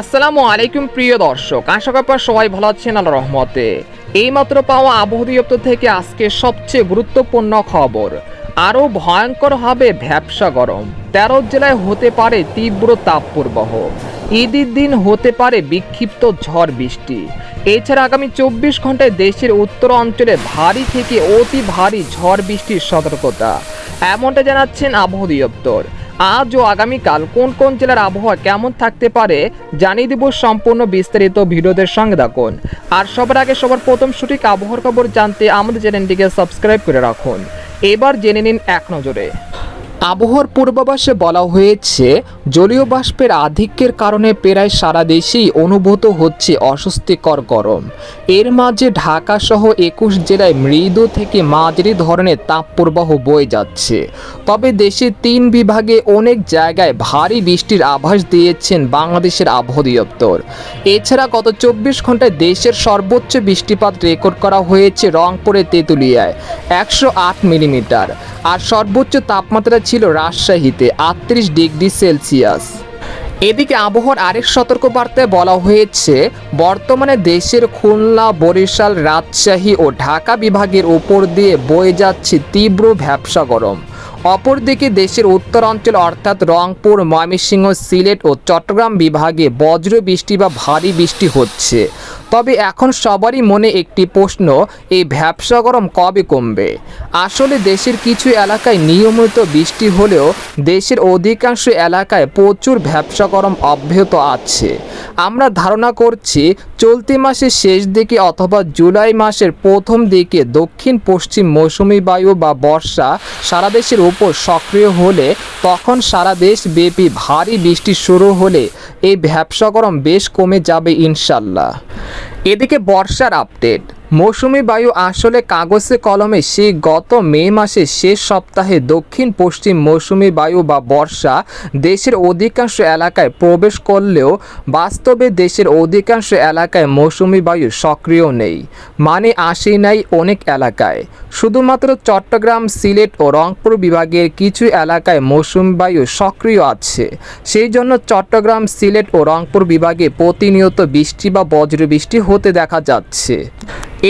আসসালামু আলাইকুম, প্রিয় দর্শক। আশা করি সবাই ভালো আছেন আল্লাহ রহমতে। এইমাত্র পাওয়া আবহাওয়া দপ্তর থেকে আজকে সবচেয়ে গুরুত্বপূর্ণ খবর। আরও ভয়ঙ্কর হবে ভ্যাবসা গরম। তেরো জেলায় হতে পারে তীব্র তাপপ্রবাহ। ঈদের দিন হতে পারে বিক্ষিপ্ত ঝড় বৃষ্টি। এছাড়া আগামী চব্বিশ ঘন্টায় দেশের উত্তর অঞ্চলে ভারী থেকে অতি ভারী ঝড় বৃষ্টির সতর্কতা। এমনটা জানাচ্ছেন আবহাওয়া দপ্তর আজ ও আগামীকাল কোন কোন জেলার আবহাওয়া কেমন থাকতে পারে জানিয়ে দিব সম্পূর্ণ বিস্তারিত ভিডিওদের সঙ্গে থাকুন। আর সবার আগে সবার প্রথম সঠিক আবহাওয়ার খবর জানতে আমাদের চ্যানেলটিকে সাবস্ক্রাইব করে রাখুন। এবার জেনে নিন এক নজরে। আবহাওয়ার পূর্বাভাসে বলা হয়েছে, জলীয় বাষ্পের আধিক্যের কারণে প্রায় সারা দেশেই অনুভূত হচ্ছে অস্বস্তিকর গরম। এর মাঝে ঢাকা সহ একুশ জেলায় মৃদু থেকে মাঝারি ধরনের তাপপ্রবাহ বয়ে যাচ্ছে। তবে দেশের তিন বিভাগে অনেক জায়গায় ভারী বৃষ্টির আভাস দিয়েছেন বাংলাদেশের আবহাওয়া দপ্তর। এছাড়া গত চব্বিশ ঘন্টায় দেশের সর্বোচ্চ বৃষ্টিপাত রেকর্ড করা হয়েছে রংপুরের তেঁতুলিয়ায়, একশো আট মিলিমিটার। আর সর্বোচ্চ তাপমাত্রা ছিল রাজশাহীতে আটত্রিশ ডিগ্রি সেলসিয়াস। এদিকে আবহাওয়ার আরেক সতর্কবার্তায় বলা হয়েছে, বর্তমানে দেশের খুলনা, বরিশাল, রাজশাহী ও ঢাকা বিভাগের উপর দিয়ে বয়ে যাচ্ছে তীব্র ভ্যাবসা গরম। অপরদিকে দেশের উত্তরাঞ্চল অর্থাৎ রংপুর, ময়মনসিংহ, সিলেট ও চট্টগ্রাম বিভাগে বজ্র বৃষ্টি বা ভারী বৃষ্টি হচ্ছে। তবে এখন সবারই মনে একটি প্রশ্ন, এই ভ্যাবসা গরম কবে কমবে? আসলে দেশের কিছু এলাকায় নিয়মিত বৃষ্টি হলেও দেশের অধিকাংশ এলাকায় প্রচুর ভ্যাবসা গরম অব্যাহত আছে। আমরা ধারণা করছি, চলতি মাসের শেষ দিকে অথবা জুলাই মাসের প্রথম দিকে দক্ষিণ পশ্চিম মৌসুমি বায়ু বা বর্ষা সারা দেশের উপর সক্রিয় হলে তখন সারা দেশ ব্যাপী ভারী বৃষ্টি শুরু হলে এই ব্যবসা গরম বেশ কমে যাবে ইনশাল্লাহ। এদিকে বর্ষার আপডেট মৌসুমি বায়ু আসলে কাগজে কলমে সেই গত মে মাসের শেষ সপ্তাহে দক্ষিণ পশ্চিম মৌসুমি বায়ু বা বর্ষা দেশের অধিকাংশ এলাকায় প্রবেশ করলেও বাস্তবে দেশের অধিকাংশ এলাকায় মৌসুমি বায়ু সক্রিয় নেই। মানে আসেই নাই অনেক এলাকায়। শুধুমাত্র চট্টগ্রাম, সিলেট ও রংপুর বিভাগের কিছু এলাকায় মৌসুমি বায়ু সক্রিয় আছে। সেই জন্য চট্টগ্রাম, সিলেট ও রংপুর বিভাগে প্রতিনিয়ত বৃষ্টি বা বজ্রবৃষ্টি হতে দেখা যাচ্ছে।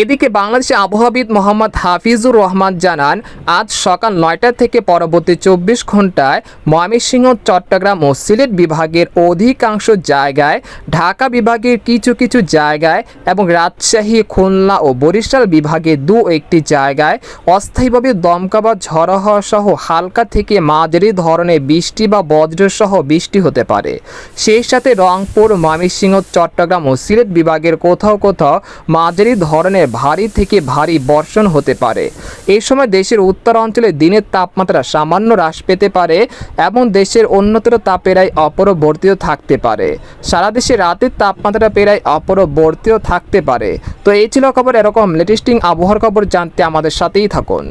এদিকে বাংলাদেশে আবহাওয়াবিদ মোহাম্মদ হাফিজুর রহমান জানান, আজ সকাল নয়টা থেকে পরবর্তী চব্বিশ ঘন্টায় ময়মনসিংহ, চট্টগ্রাম ও সিলেট বিভাগের অধিকাংশ জায়গায়, ঢাকা বিভাগের কিছু কিছু জায়গায় এবং রাজশাহী, খুলনা ও বরিশাল বিভাগের দু একটি জায়গায় অস্থায়ীভাবে দমকা বা ঝড়ো হওয়া সহ হালকা থেকে মাঝারি ধরনের বৃষ্টি বা বজ্রসহ বৃষ্টি হতে পারে। সেই সাথে রংপুর, ময়মনসিংহ, চট্টগ্রাম ও সিলেট বিভাগের কোথাও কোথাও মাঝারি ধরনের ভারী থেকে ভারী বর্ষণ হতে পারে। এই সময় দেশের উত্তর অঞ্চলে দিনের তাপমাত্রা সামান্য হ্রাস পেতে পারে এবং দেশের অন্যতর তাপেরাই অপরবর্তীয় থাকতে পারে। সারা দেশে রাতের তাপমাত্রা পেরাই অপরবর্তীয় থাকতে পারে। তো এই ছিল খবর, এরকম লেটেস্টিং আবহাওয়ার খবর জানতে আমাদের সাথেই থাকুন।